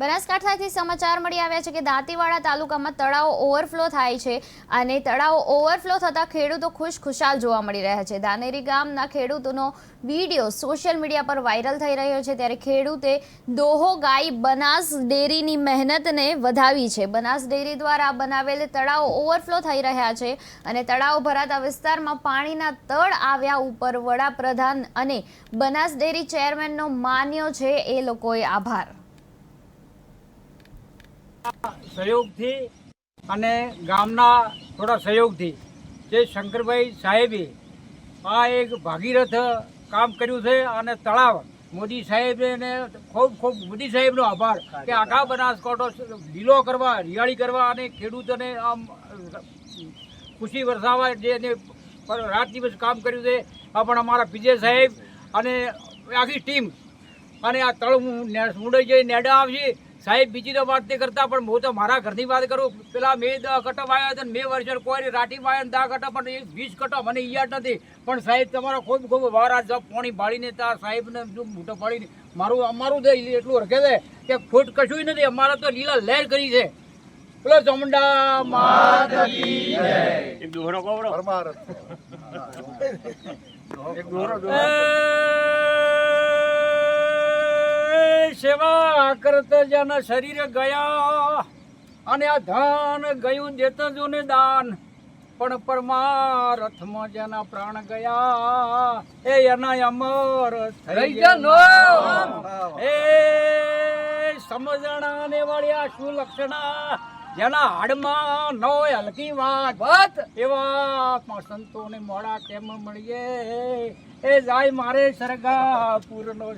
બનાસકાંઠાથી સમાચાર મળી આવ્યા છે કે દાંતીવાડા તાલુકામાં તળાવો ઓવરફ્લો થાય છે અને તળાવો ઓવરફ્લો થતાં ખેડૂતો ખુશ ખુશાલ જોવા મળી રહ્યા છે. દાનેરી ગામના ખેડૂતોનો વીડિયો સોશિયલ મીડિયા પર વાયરલ થઈ રહ્યો છે ત્યારે ખેડૂતે દોહો ગાય બનાસ ડેરીની મહેનતને વધાવી છે. બનાસ ડેરી દ્વારા બનાવેલ તળાવો ઓવરફ્લો થઈ રહ્યા છે અને તળાવ ભરાતા વિસ્તારમાં પાણીના તળ આવ્યા ઉપર વડાપ્રધાન અને બનાસ ડેરી ચેરમેનનો માન્યો છે. એ લોકોએ આભાર. સહયોગથી અને ગામના થોડા સહયોગથી જે શંકરભાઈ સાહેબે આ એક ભાગીરથ કામ કર્યું છે અને તળાવ મોદી સાહેબે ને ખૂબ ખૂબ મોદી સાહેબનો આભાર કે આખા બનાસકાંઠો લીલો કરવા હરિયાળી કરવા અને ખેડૂતોને આમ ખુશી વરસાવવા જે એને રાત દિવસ કામ કર્યું છે. આ પણ અમારા વિજય સાહેબ અને આખી ટીમ અને આ તળ હું ને- જઈ નેડા આવશે. સાહેબ બીજી તો વાત નહીં કરતા પણ હું તો મારા ઘરની વાત કરું. પેલા મેં દહ કટો આવ્યા હતા મેં વર્ષે કોઈ રાટી આવ્યા ને દા કટપ પણ એ વીસ કટો મને યાદ નથી. પણ સાહેબ તમારો ખૂબ ખૂબ વાર આ જપ પાણી બાળીને ત્યાં સાહેબને શું મોટો પાડીને મારું અમારું તો એટલું રખે છે કે ખોટ કશું નથી. અમારે તો લીલા લહેર કરી છે. પેલો ચામુંડા માતા કી જય. એક દોહરો કોવડો. એક દોહરો એ સેવા કરત જન શરીર ગયા. અને આ ધન ગયું દેત જોને દાન. પણ પરમારથમાં જેના પ્રાણ ગયા એ એના અમર થઈ ગયા એ સમજણા ને વાળ્યા શું લક્ષણા જેના હાડમાં ન હલકી વાત. એવા સંતોને મોડા કેમ મળીએ? એ જાય મારે સરગાપુર નો